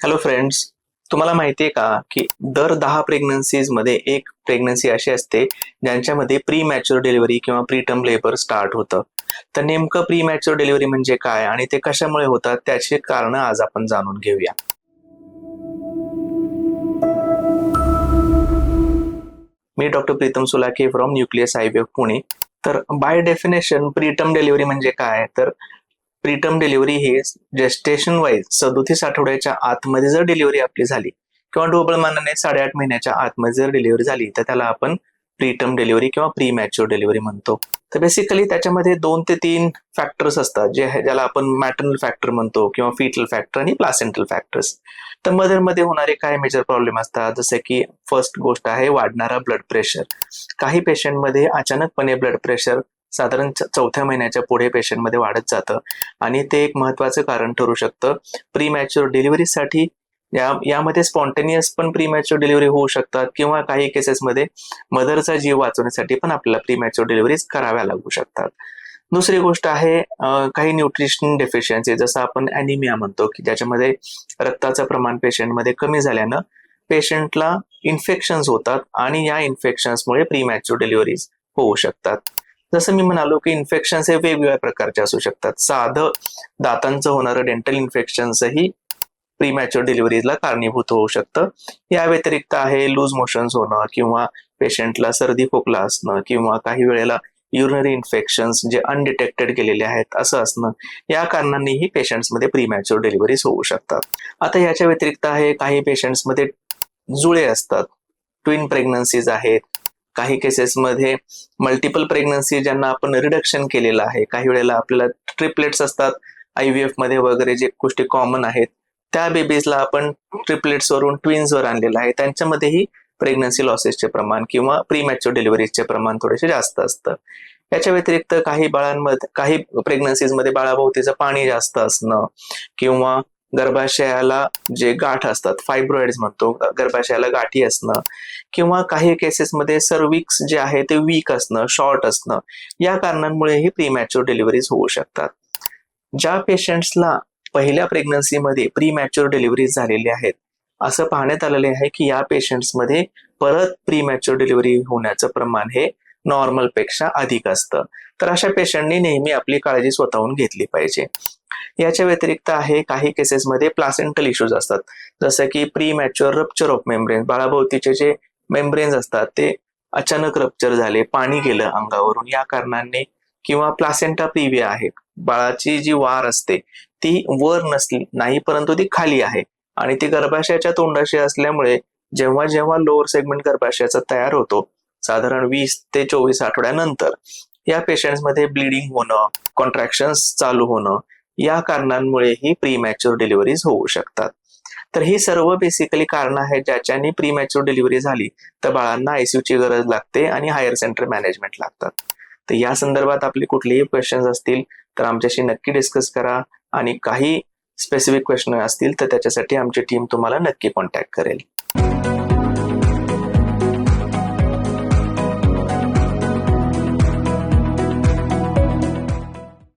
Hello friends तुम्हाला माहिती आहे का की दर दहा प्रेग्नन्सीजमध्ये एक प्रेग्नन्सी अशी असते ज्यांच्यामध्ये प्री मॅच्युअर डिलिव्हरी किंवा प्रीटर्म लेबर स्टार्ट होतं. तर नेमकं प्री मॅच्युअर डिलिव्हरी म्हणजे काय आणि ते कशामुळे होतात त्याची कारण आज आपण जाणून घेऊया. मी doctor Pritam Sulake from Nucleus IVF Pune तर बाय डेफिनेशन प्रीटर्म डिलिव्हरी म्हणजे काय? तर प्रीटर्म डिलिव्हरी ही जेस्टेशन वाईज सदोतीस आठवड्याच्या आतमध्ये जर डिलिव्हरी आपली झाली किंवा ढोबळ मानाने साडेआठ महिन्याच्या आतमध्ये जर डिलिव्हरी झाली तर त्याला आपण प्रीटर्म डिलिव्हरी किंवा प्री मॅच्युअर डिलिव्हरी म्हणतो. तर बेसिकली त्याच्यामध्ये दोन ते तीन फॅक्टर्स असतात जे ज्याला आपण मॅटर्नल फॅक्टर म्हणतो किंवा फिटल फॅक्टर आणि प्लासेंटल फॅक्टर्स तर मदरमध्ये होणारे काय मेजर प्रॉब्लेम असतात जसे की फर्स्ट गोष्ट आहे वाढणारा ब्लड प्रेशर काही पेशंटमध्ये अचानकपणे ब्लड प्रेशर साधारण च- चौथ्या महिन्याच्या पुढे पेशंटमध्ये वाढत जातं. आणि ते एक महत्वाचं कारण ठरू शकतं. प्री मॅच्युअर डिलिव्हरीसाठी या यामध्ये स्पॉन्टेनियस पण प्री मॅच्युअर डिलिव्हरी होऊ शकतात किंवा काही केसेसमध्ये मदरचा जीव वाचवण्यासाठी पण आपल्याला प्री मॅच्युअर डिलिव्हरीज कराव्या लागू शकतात. दुसरी गोष्ट आहे काही न्यूट्रिशन डेफिशियन्सी जसं आपण अॅनिमिया म्हणतो की ज्याच्यामध्ये रक्ताचं प्रमाण पेशंटमध्ये कमी झाल्यानं पेशंटला इन्फेक्शन्स होतात आणि या इन्फेक्शन्समुळे प्री मॅच्युअर डिलिव्हरीज होऊ शकतात. जसं मी म्हणालो की इन्फेक्शन्स हे वेगवेगळ्या प्रकारचे असू शकतात. साधं दातांचं होणारं डेंटल इन्फेक्शन्सही प्रीमॅच्युअर डिलिव्हरीजला कारणीभूत होऊ शकतं. या व्यतिरिक्त आहे लूज मोशन्स होणं किंवा पेशंटला सर्दी खोकला असणं किंवा काही वेळेला युरिनरी इन्फेक्शन्स जे अनडिटेक्टेड केलेले आहेत असं असणं या कारणांनीही पेशंट्समध्ये प्रीमॅच्युअर डिलिव्हरीज होऊ शकतात. आता याच्या व्यतिरिक्त आहे काही पेशंट्समध्ये जुळे असतात. ट्विन प्रेग्नन्सीज आहेत काही केसेसमध्ये मल्टिपल प्रेग्नन्सी ज्यांना आपण रिडक्शन केलेलं आहे. काही वेळेला आपल्याला ट्रिपलेट्स असतात आय व्ही मध्ये वगैरे जे गोष्टी कॉमन आहेत त्या बेबीजला आपण ट्रिपलेट्स वरून ट्विन्स वर आणलेलं आहे. त्यांच्यामध्येही प्रेग्नन्सी लॉसेसचे प्रमाण किंवा प्रीमॅच्युअर डिलिव्हरीजचे प्रमाण थोडेसे जास्त असतं. याच्या व्यतिरिक्त काही बाळांमध्ये काही प्रेग्नन्सीजमध्ये बाळाभोवतीचं पाणी जास्त असणं किंवा गर्भाशयाला जे गाठ असतात फायब्रॉइड म्हणतो गर्भाशयाला गाठी असणं किंवा काही केसेसमध्ये सर्विक्स जे आहे ते वीक असणं शॉर्ट असणं या कारणांमुळेही प्रीमॅच्युअर डिलिव्हरीज होऊ शकतात. ज्या पेशंट्सला पहिल्या प्रेग्नन्सीमध्ये प्रीमॅच्युअर डिलिव्हरीज डिलिव्हरी झालेली आहेत असं पाहण्यात आलेले आहे की या पेशंट्समध्ये परत प्रीमॅच्युअर डिलिव्हरी होण्याचं प्रमाण हे नॉर्मलपेक्षा अधिक असतं. तर अशा पेशंटनी नेहमी आपली काळजी स्वतःहून घेतली पाहिजे. याच्या व्यतिरिक्त आहे काही केसेसमध्ये प्लासेंटल इश्यूज असतात. जसं की premature rupture of membrane बाळाभोवतीचे जे मेम्ब्रेन्स असतात ते अचानक रप्चर झाले पाणी गेलं अंगावरून. या कारणांनी किंवा प्लासेंटा प्रिव्हिया आहे. बाळाची जी वार असते ती वर नसली नाही परंतु ती खाली आहे. आणि ती गर्भाशयाच्या तोंडाशी असल्यामुळे जेव्हा जेव्हा लोअर सेगमेंट गर्भाशयाचा तयार होतो साधारण वीस ते चोवीस आठवड्यानंतर या पेशंट्समध्ये ब्लिडिंग होणं कॉन्ट्रॅक्शन्स चालू होणं या कारणांमुळे ही प्रीमॅच्युअर डिलिव्हरीज होऊ शकतात. तर ही सर्व बेसिकली कारणं आहेत ज्याच्याने प्रीमॅच्युअर डिलिव्हरी झाली तर बाळांना आयसीयूची ची गरज लागते आणि हायर सेंटर मॅनेजमेंट लागतात. तर या संदर्भात आपले कुठलेही क्वेश्चन्स असतील तर आमच्याशी नक्की डिस्कस करा आणि काही स्पेसिफिक क्वेश्चन असतील तर त्याच्यासाठी आमची टीम तुम्हाला नक्की कॉन्टॅक्ट करेल.